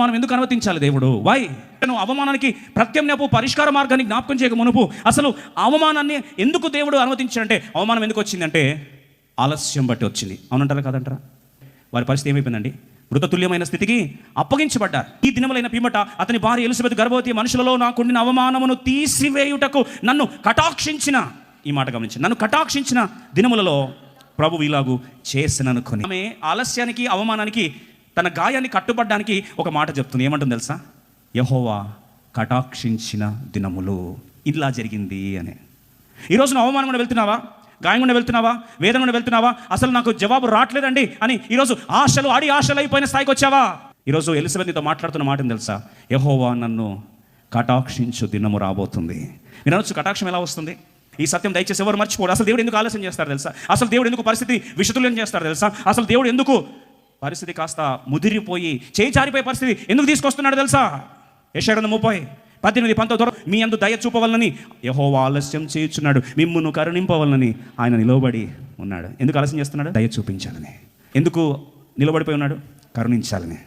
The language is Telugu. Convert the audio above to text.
మనం ఎందుకు అనుమతించాలి దేవుడు? వై నువ్వు అవమానానికి ప్రత్యామ్నాయపు పరిష్కార మార్గాన్ని జ్ఞాపకం చేయక మునుపు అసలు అవమానాన్ని ఎందుకు దేవుడు అనుమతించాడంటే అవమానం ఎందుకు వచ్చిందంటే ఆలస్యం బట్టి వచ్చింది. అవునంటారా కాదంటారా? వారి పరిస్థితి ఏమైపోయిందండి? మృతతుల్యమైన స్థితికి అప్పగించబడ్డారు. ఈ దినములైన పిమ్మట అతని భార్య ఎలిజబెత్ గర్భవతి మనుషులలో నాకుండిన అవమానమును తీసివేయుటకు నన్ను కటాక్షించిన ఈ మాట గమనించి నన్ను కటాక్షించిన దినములలో ప్రభు ఇలాగూ చేసిననుకొని. ఆమె ఆలస్యానికి అవమానానికి తన గాయాన్ని కట్టుబడడానికి ఒక మాట చెప్తుంది. ఏమంటుంది తెలుసా? యహోవా కటాక్షించిన దినములు ఇలా జరిగింది అని. ఈరోజు నువ్వు అవమానం కూడా వెళ్తున్నావా? గాయం వెళ్తున్నావా? వేదన వెళ్తున్నావా? అసలు నాకు జవాబు రావట్లేదండి అని ఈరోజు ఆశలు ఆడి ఆశలు అయిపోయిన స్థాయికి వచ్చావా? ఈరోజు ఎలిజబెత్ నీతో మాట్లాడుతున్న మాట తెలుసా? యహోవా నన్ను కటాక్షించు దినము రాబోతుంది. మీరు అనొచ్చు కటాక్షం ఎలా వస్తుంది? ఈ సత్యం దయచేసి ఎవరు మర్చిపోడు అసలు దేవుడు ఎందుకు ఆలస్యం చేస్తారు తెలుసా? అసలు దేవుడు ఎందుకు పరిస్థితి విషతుల్యం చేస్తారు తెలుసా? అసలు దేవుడు ఎందుకు పరిస్థితి కాస్త ముదిరిపోయి చేయి జారిపోయే పరిస్థితి ఎందుకు తీసుకొస్తున్నాడు తెలుసా? యశాడు ముప్పై పద్దెనిమిది పంతొమ్మిది మీ అందు దయ చూపవలనని యహో ఆలస్యం చేయుచున్నాడు. మిమ్మును కరుణింపవలనని ఆయన నిలవబడి ఉన్నాడు. ఎందుకు ఆలస్యం చేస్తున్నాడు? దయ చూపించాలని. ఎందుకు నిలబడిపోయి ఉన్నాడు? కరుణించాలని.